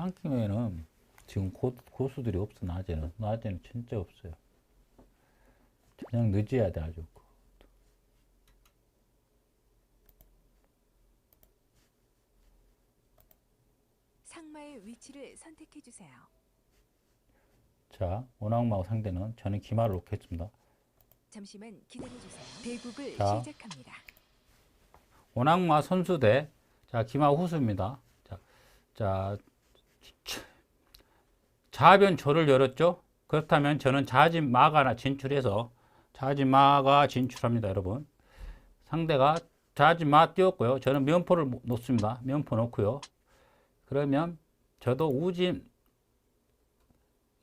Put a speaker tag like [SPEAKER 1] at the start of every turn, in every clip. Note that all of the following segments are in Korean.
[SPEAKER 1] 한 끼면은 지금 고, 고수들이 없어 낮에는 낮에는 진짜 없어요. 저녁 늦어야 돼 아주.
[SPEAKER 2] 상마의 위치를 선택해 주세요.
[SPEAKER 1] 자 원악마하고 상대는 저는 기마를 놓겠습니다.
[SPEAKER 2] 잠시만 기다려 주세요. 대국을
[SPEAKER 1] 자.
[SPEAKER 2] 시작합니다.
[SPEAKER 1] 원악마 선수 대, 자, 기마 후수입니다. 자, 자, 차- 자변 조를 열었죠? 그렇다면 저는 자진 마가 진출해서 자진 마가 진출합니다, 여러분. 상대가 자진 마 띄웠고요. 저는 면포를 놓습니다. 면포 놓고요. 그러면 저도 우진,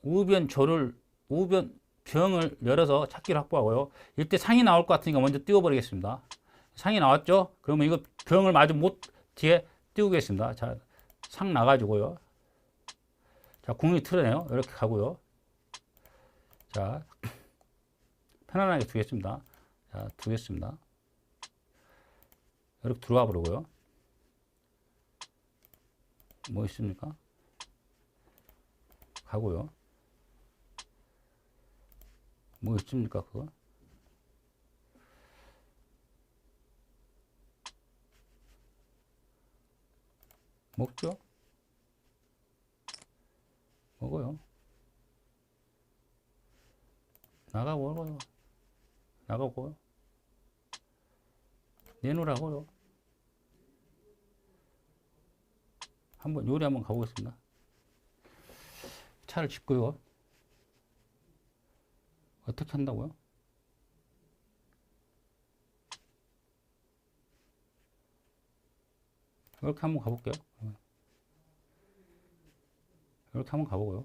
[SPEAKER 1] 우변 조를, 우변 병을 열어서 찾기를 확보하고요. 이때 상이 나올 것 같으니까 먼저 띄워버리겠습니다. 상이 나왔죠? 그러면 이거 병을 마주 못 뒤에 띄우겠습니다. 자, 상 나가지고요. 자, 궁이 틀어내요. 이렇게 가고요. 자, 편안하게 두겠습니다. 자, 두겠습니다. 이렇게 들어와 버리고요. 뭐 있습니까? 가고요. 뭐 있습니까, 그거? 먹죠? 먹어요. 나가고 먹어요. 나가고요. 내놓으라고요. 한번 요리 한번 가보겠습니다. 차를 짚고요. 어떻게 한다고요? 이렇게 한번 가볼게요. 이렇게 한번 가보고요.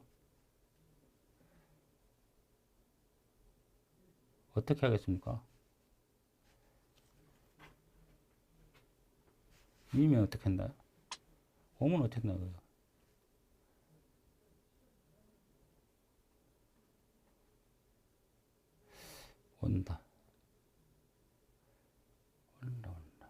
[SPEAKER 1] 어떻게 하겠습니까? 미면 어떻게 한다요? 오면 어떻게? 온다. 온다, 온다.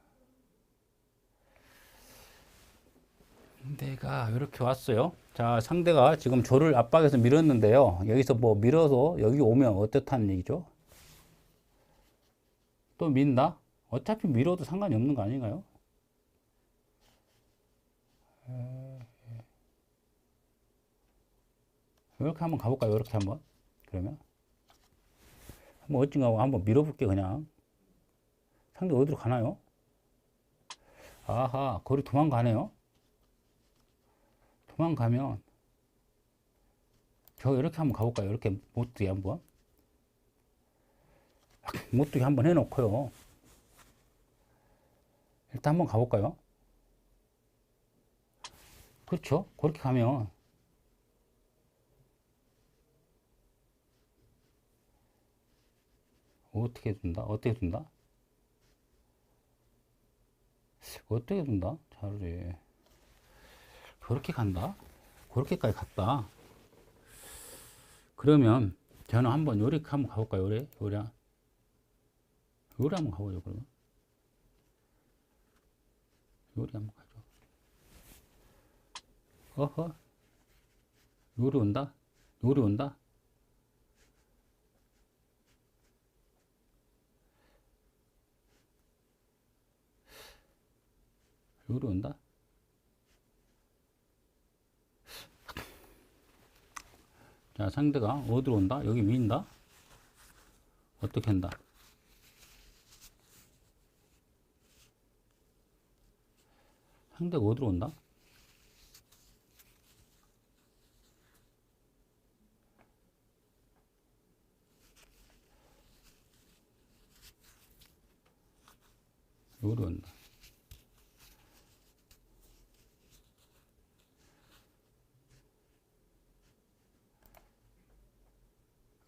[SPEAKER 1] 상대가 이렇게 왔어요. 자, 상대가 지금 조를 압박해서 밀었는데요. 여기서 뭐 밀어서 여기 오면 어떻다는 얘기죠? 또 민다? 어차피 밀어도 상관이 없는 거 아닌가요? 이렇게 한번 가볼까요? 이렇게 한번. 그러면. 한번 어찌가 한번 밀어볼게, 그냥. 상대 어디로 가나요? 아하, 거리 도망가네요. 도망가면, 저 이렇게 한번 가볼까요? 이렇게 못뜨게 한번. 못뜨게 한번 해놓고요. 일단 한번 가볼까요? 그렇죠? 그렇게 가면, 어떻게 둔다? 어떻게 둔다? 어떻게 둔다? 차라리. 그렇게 간다? 그렇게까지 갔다. 그러면 저는 한번 요리 한번 가볼까요? 요리? 요리? 요리 한번 가보죠, 그러면. 요리 한번 가죠. 어허. 요리 온다? 요리 온다? 요리 온다? 자, 상대가 어디로 온다? 여기 민다? 어떻게 한다? 상대가 어디로 온다? 여기로 온다.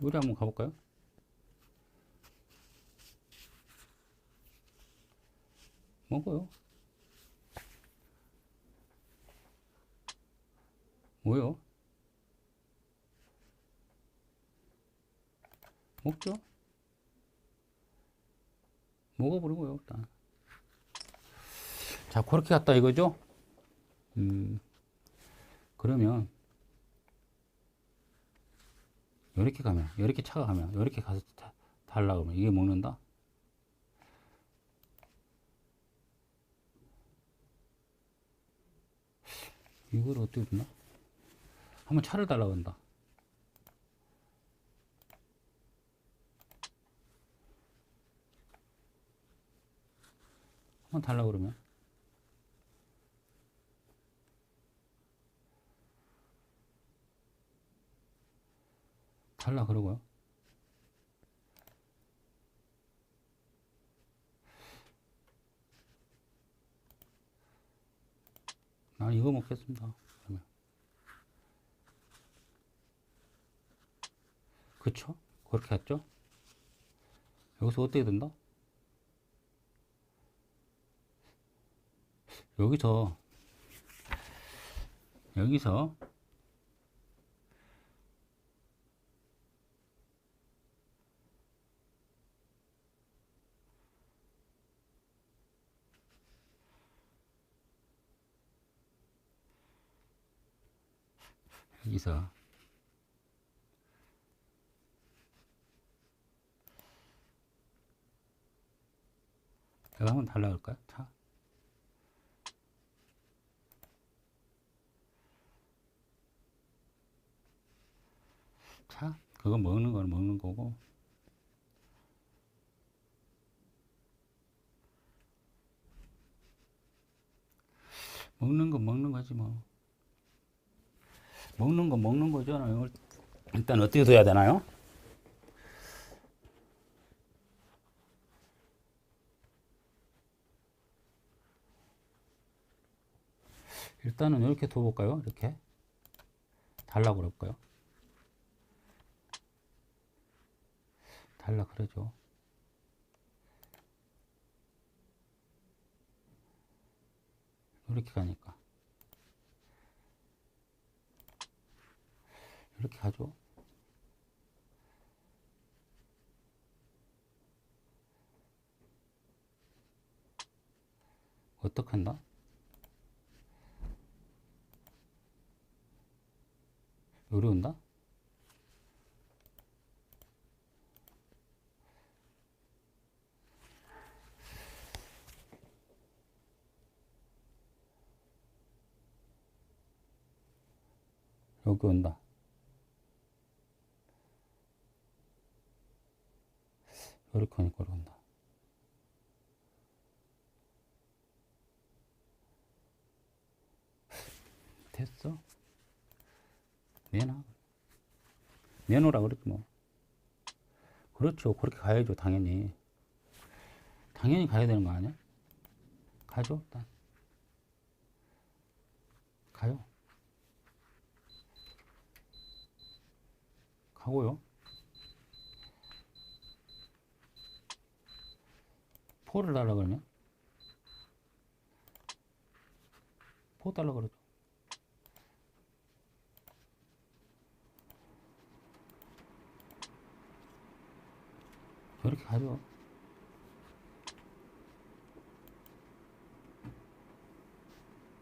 [SPEAKER 1] 요리 한번 가볼까요? 먹어요. 뭐요? 먹죠? 먹어버리고요, 일단. 자, 그렇게 갔다 이거죠? 음, 그러면 이렇게 가면 이렇게 차가 가면 이렇게 가서 다- 달라 그러면 이게 먹는다. 이걸 어떻게 듣나? 한번 차를 달라 그런다. 한번 달라 그러면 달라 그러고요. 난 이거 먹겠습니다. 그러면. 그쵸? 그렇게 했죠? 여기서 어떻게 된다? 여기서 여기서 여기서 제가 한번 달라 그럴까요? 자. 자, 그거 먹는 거는 먹는 거고. 먹는 거 먹는 거지 뭐. 먹는 거 먹는 거잖아요. 일단 어떻게 둬야 되나요? 일단은 이렇게 둬볼까요? 이렇게 달라 그럴까요? 달라 그러죠. 이렇게 가니까 이렇게 가죠. 어떡한다? 온다? 여기 온다. 이렇게 하니까 온다. 됐어. 내놔. 내놓으라 그랬지 뭐. 그렇죠. 그렇게 가야죠. 당연히. 당연히 가야 되는 거 아니야? 가죠. 일단. 가요. 가고요. 포를 달라 그러냐? 포 달라 그러죠. 저렇게 가죠.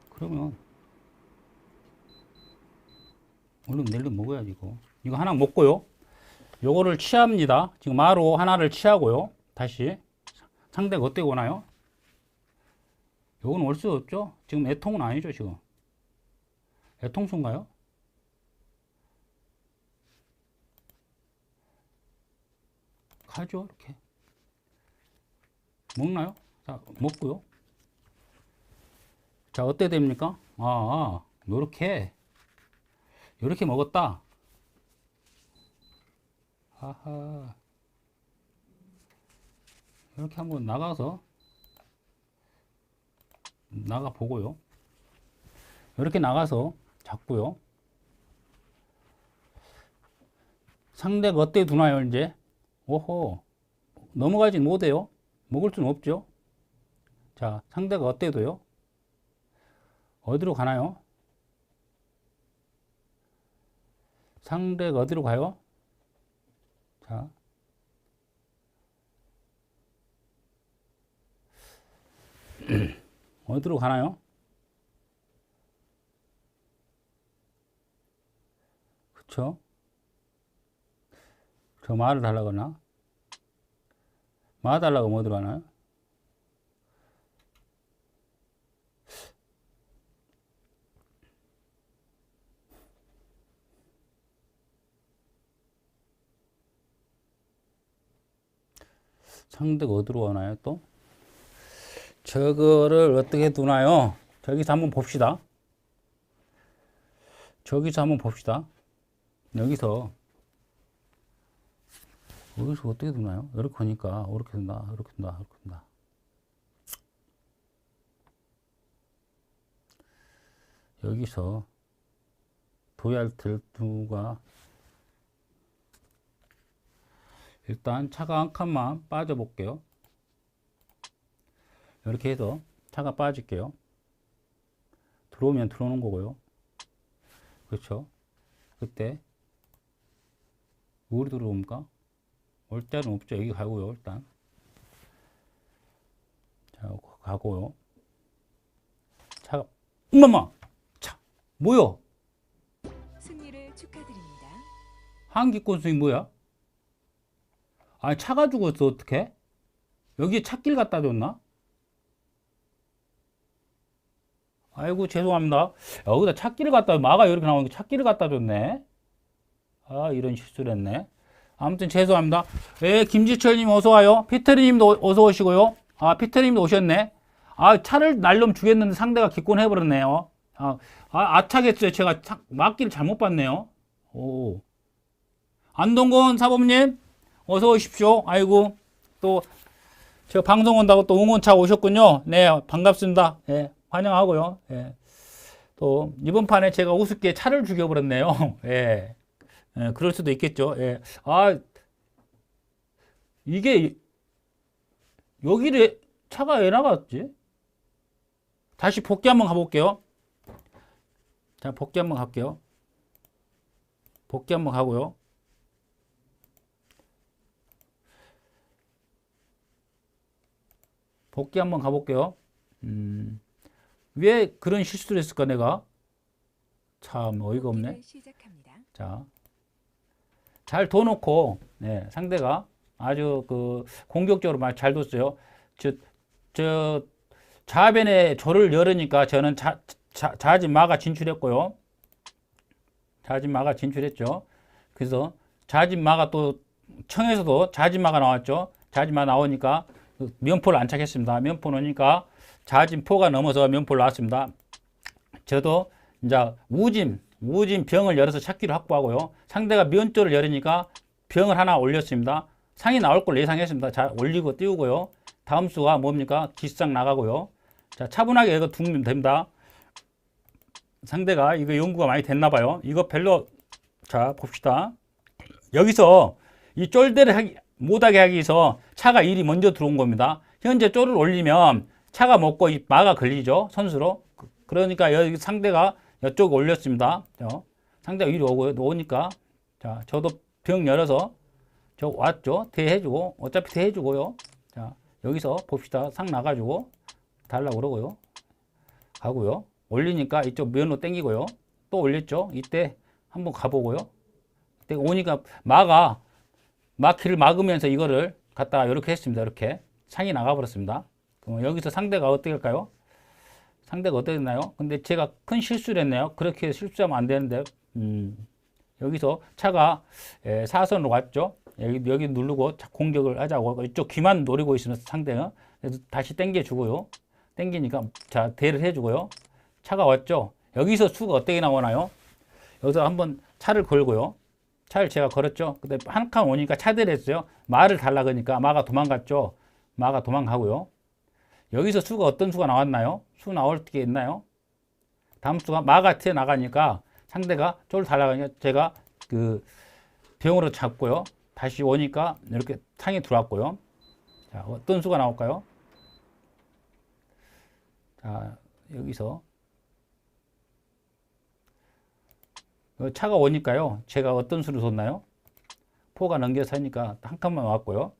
[SPEAKER 1] 그러면 얼른 내일은 먹어야지 이거. 이거 하나 먹고요. 요거를 취합니다. 지금 마로 하나를 취하고요. 다시 상대가 어떻게 오나요? 요건 올 수 없죠. 지금 애통은 아니죠 지금. 애통수인가요? 가죠 이렇게. 먹나요? 자 먹고요. 자 어때 됩니까? 아, 아 요렇게 요렇게 먹었다. 하하. 이렇게 한번 나가서 나가 보고요. 이렇게 나가서 잡고요. 상대가 어때 두나요, 이제? 오호. 넘어가지 못해요. 먹을 수는 없죠. 자, 상대가 어때 둬요? 어디로 가나요? 상대가 어디로 가요? 자. 어디로 가나요? 그쵸? 저 말을 달라거나 마 달라고 뭐 들어가나요? 상대가 어디로 가나요 또? 저거를 어떻게 두나요? 저기서 한번 봅시다. 저기서 한번 봅시다. 여기서 여기서 어떻게 두나요? 이렇게 하니까 이렇게 된다, 이렇게 된다, 이렇게 된다. 여기서 될 두가 일단 차가 한 칸만 빠져 볼게요. 이렇게 해서 차가 빠질게요. 들어오면 들어오는 거고요. 그렇죠? 그때 우리 들어옵니까? 올 때는 없죠. 여기 가고요. 일단 자 가고요. 차가 엄마마 차 뭐요?
[SPEAKER 2] 승리를 축하드립니다.
[SPEAKER 1] 한기권 수익 뭐야? 아니 차가 죽었어 어떻게? 여기에 찻길 갖다 줬나? 아이고 죄송합니다. 여기다 찻길을 갖다 마가 이렇게 나오니까 찻길을 갖다 줬네. 아 이런 실수를 했네. 아무튼 죄송합니다. 예, 김지철님 어서 와요. 피터리님도 어서 오시고요. 아 피터리님도 오셨네. 아 차를 날름 주겠는데 상대가 기권해 버렸네요. 아, 아 아차겠어요. 제가 차, 막기를 잘못 봤네요. 오. 안동건 사범님 어서 오십시오. 아이고 또저 방송 온다고 또 응원차 오셨군요. 네 반갑습니다. 예, 환영하고요. 예. 또 이번 판에 제가 우습게 차를 죽여버렸네요. 예. 예, 그럴 수도 있겠죠. 예. 아 이게 여기를 차가 왜 나갔지? 다시 복귀 한번 가볼게요. 자 복귀 한번 갈게요. 복귀 한번 가고요. 복귀 한번 가볼게요. 음, 왜 그런 실수를 했을까, 내가? 참, 어이가 없네. 자, 잘 둬놓고, 네, 상대가 아주 그 공격적으로 막잘 뒀어요. 저, 저, 좌변에 조를 열으니까 저는 자, 자, 자진 마가 진출했고요. 자진 마가 진출했죠. 그래서 자진 마가 또 청에서도 자진 마가 나왔죠. 자진 마 나오니까 그 면포를 안착했습니다. 면포 놓으니까 자진 포가 넘어서 면포를 나왔습니다. 저도 이제 우진, 우진 병을 열어서 찾기를 확보하고요. 상대가 면조를 열으니까 병을 하나 올렸습니다. 상이 나올 걸 예상했습니다. 자, 올리고 띄우고요. 다음 수가 뭡니까? 기상 나가고요. 자, 차분하게 이거 두면 됩니다. 상대가 이거 연구가 많이 됐나 봐요. 이거 별로 자, 봅시다. 여기서 이 쫄대를 하기, 못하게 하기 위해서 차가 일이 먼저 들어온 겁니다. 현재 쫄을 올리면 차가 먹고 이 마가 걸리죠. 선수로. 그- 그러니까 여기 상대가 이쪽 올렸습니다. 저, 상대가 이리 오고요. 오니까 자, 저도 병 열어서 저 왔죠. 대해주고 어차피 대해주고요. 자, 여기서 봅시다. 상 나가지고 달라고 그러고요. 가고요. 올리니까 이쪽 면으로 당기고요. 또 올렸죠. 이때 한번 가보고요. 이때 오니까 마가 마키를 막으면서 이거를 갖다가 이렇게 했습니다. 이렇게 상이 나가버렸습니다. 그럼 여기서 상대가 어떻게 할까요? 상대가 어떻게 됐나요? 근데 제가 큰 실수를 했네요. 그렇게 실수하면 안 되는데, 음, 여기서 차가 예, 사선으로 왔죠. 여기, 여기 누르고 자- 공격을 하자고 이쪽 귀만 노리고 있으면 상대가 그래서 다시 당겨주고요. 당기니까 자 대를 해주고요. 차가 왔죠. 여기서 수가 어떻게 나오나요? 여기서 한번 차를 걸고요. 차를 제가 걸었죠. 근데 한 칸 오니까 차대를 했어요. 마를 달라 그러니까 마가 도망갔죠. 마가 도망가고요. 여기서 수가 어떤 수가 나왔나요? 수 나올 게 있나요? 다음 수가 마가 튀어 나가니까 상대가 쫄 달라가니까 제가 그 병으로 잡고요. 다시 오니까 이렇게 상이 들어왔고요. 자, 어떤 수가 나올까요? 자, 여기서 어, 차가 오니까요. 제가 어떤 수를 뒀나요? 포가 넘겨서 하니까 한 칸만 왔고요.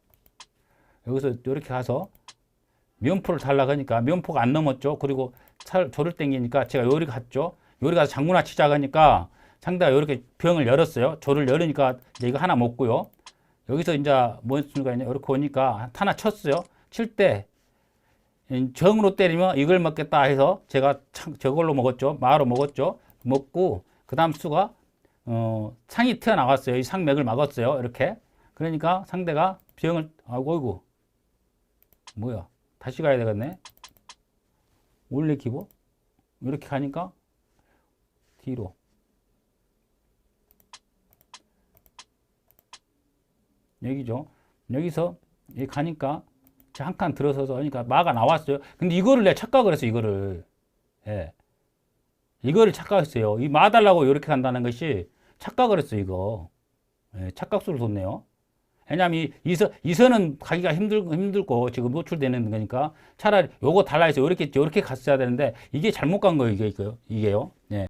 [SPEAKER 1] 여기서 이렇게 가서 면포를 달라고 하니까 면포가 안 넘었죠. 그리고 차, 조를 땡기니까 제가 요리 갔죠. 요리 가서 장구나 치자 하니까 상대가 이렇게 병을 열었어요. 조를 열으니까 이거 하나 먹고요. 여기서 이제 있냐 이렇게 오니까 하나 쳤어요. 칠 때 정으로 때리면 이걸 먹겠다 해서 제가 참 저걸로 먹었죠. 마로 먹었죠. 먹고 그 다음 수가 어, 상이 튀어나왔어요. 이 상맥을 막았어요. 이렇게. 그러니까 상대가 병을 아이고 아이고 뭐야 다시 가야 되겠네. 기보 이렇게 가니까 뒤로 여기죠. 여기서 여기 가니까 한 칸 들어서서 그러니까 마가 나왔어요. 근데 이거를 내가 착각을 했어 이거를. 예. 이거를 착각했어요. 이 마 달라고 이렇게 간다는 것이 착각을 했어 이거. 예, 착각수를 뒀네요. 왜냐면 이, 이, 선, 이 선은 가기가 힘들, 힘들고 지금 노출되는 거니까 차라리 요거 달라 해서 이렇게, 이렇게 갔어야 되는데 이게 잘못 간 거예요, 이게, 이게요. 이게요. 예.